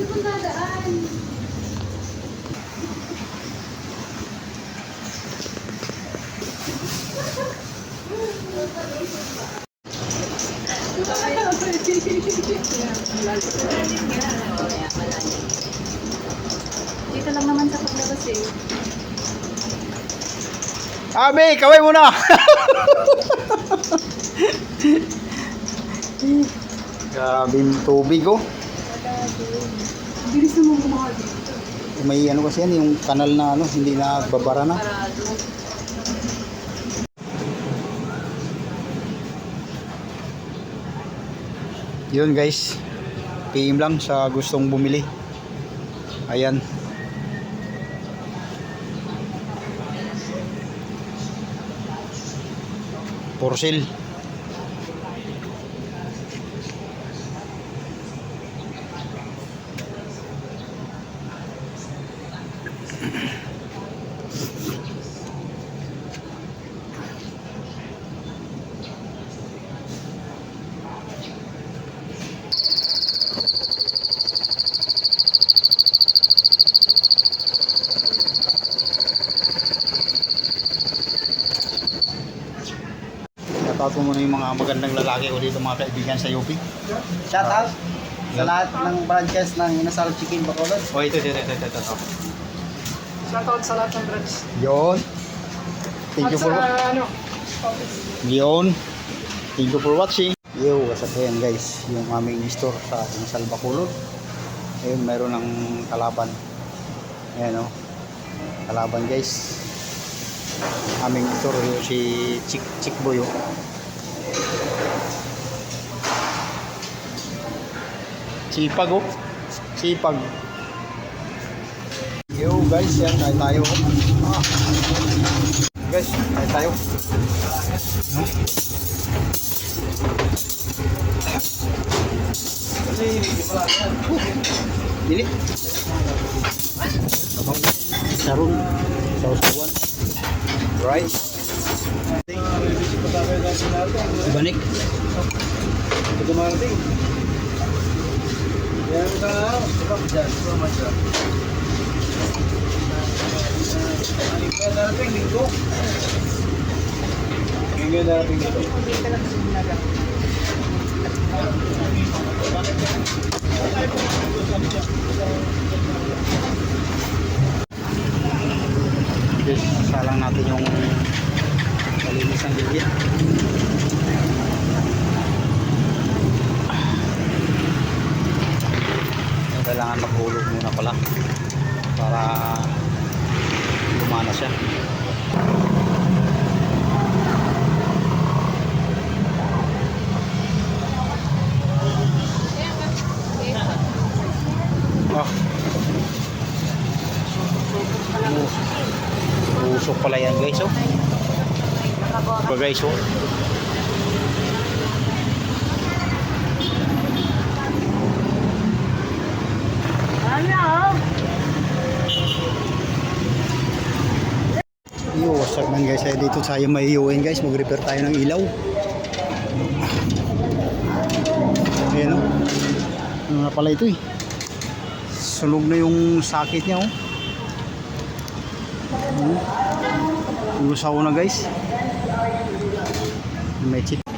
Ano dadaan? Dito lang naman sa paglabas eh. Abi, kaway muna. Grabe yung tubig oh. Bilis naman gumawa dito. May ano kasi yan, yung kanal na ano, hindi na babara na. Parado. Yun guys. PM lang sa gustong bumili. Ayan. For Shoutout ko muna yung mga magandang lalaki ko dito mga kaibigan sa UP. Shout out sa lahat ng branches ng Inasal Chicken Bacolod. Oh, ito, ito, ito, ito, ito. Shoutout sa lahat ng branch. Yun. Thank At you for sa ano, office. Yun. Thank you for watching. Yo, what's up yan guys? Yung aming store sa Inasal Bacolod. Ayun, meron ng kalaban. Ayan o. Kalaban guys. Aming store yung si Chick, Chick Boy oh. Sipag oh. Sipag. Yo guys, yan. Kain tayo. Ah. Guys, kain tayo. Dili. Ini? Sarung saus kuat. Rice. Dibalik. itu marting yang kalau coba kerja coba macam Ini pada lingkup Linggo darating dito. Just salang natin yung malinis ng gilgit. Yung kailangan maghulog muna pala para lumana siya. Oh. Usok pala yan guys oh. Pa guys oh. Yo, what's up man guys? Eh, Dito tayo may UN guys. Mag-repair tayo ng ilaw. Ayan oh. Ano na pala ito eh. Sunog na yung sakit niya oh. Hmm. Usaw na guys. May chip.